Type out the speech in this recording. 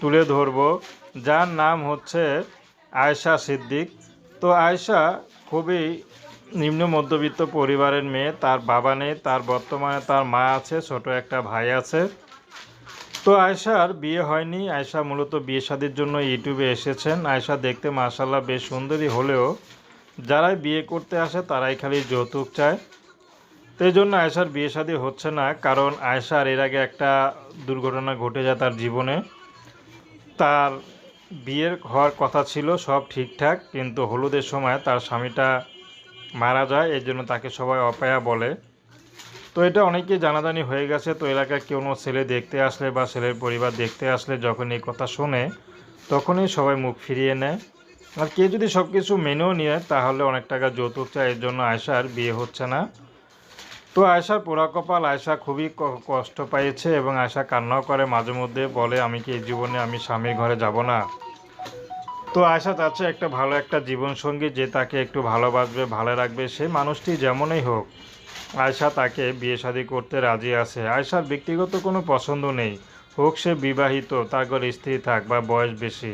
তুলে ধরব, যার নাম হচ্ছে আয়শা সিদ্দিক। তো আয়শা খুবই নিম্ন মধ্যবিত্ত পরিবারের মেয়ে, তার বাবা নেই, তার বর্তমানে তার মা আছে, ছোট একটা ভাই আছে। তো আয়শার বিয়ে হয়নি, আয়শা মূলত বিয়ে শাদির জন্য ইউটিউবে এসেছেন। আয়শা দেখতে মাশাল্লাহ বেশ সুন্দরী হলেও যারাই বিয়ে করতে আসে তারাই খালি যৌতুক চায়। তো এই জন্য আয়েশার বিয়ে শাদী হচ্ছে না, কারণ আয়সার এর আগে একটা দুর্ঘটনা ঘটে যায় তার জীবনে। তার বিয়ের হওয়ার কথা ছিল, সব ঠিকঠাক, কিন্তু হলুদের সময় তার স্বামীটা মারা যায় এর জন্য তাকে সবাই অপায়া বলে। তো এটা অনেকেই জানাজানি হয়ে গেছে, তো এলাকায় কোনো ছেলে দেখতে আসলে বা ছেলের পরিবার দেখতে আসলে যখন এই কথা শোনে, তখনই সবাই মুখ ফিরিয়ে নেয়। আর কেউ যদি সব কিছু মেনেও নিয়ে, তাহলে অনেক টাকা যৌতুক চায়, এর জন্য আয়সার বিয়ে হচ্ছে না। তো আয়সার পোড়া কপাল আয়সা খুবই কষ্ট পেয়েছে এবং আয়সা কান্নাও করে মাঝে মধ্যে বলে, আমি কি এই জীবনে আমি স্বামীর ঘরে যাব না? তো আয়সা চাচ্ছে একটা ভালো একটা জীবনসঙ্গী যে তাকে একটু ভালোবাসবে, ভালো রাখবে সেই মানুষটি যেমনই হোক। আয়সা তাকে বিয়ে শাদী করতে রাজি আছে। আয়সার ব্যক্তিগত কোনো পছন্দ নেই। হোক সে বিবাহিত, তার ঘরে স্ত্রী থাক বা বয়স বেশি।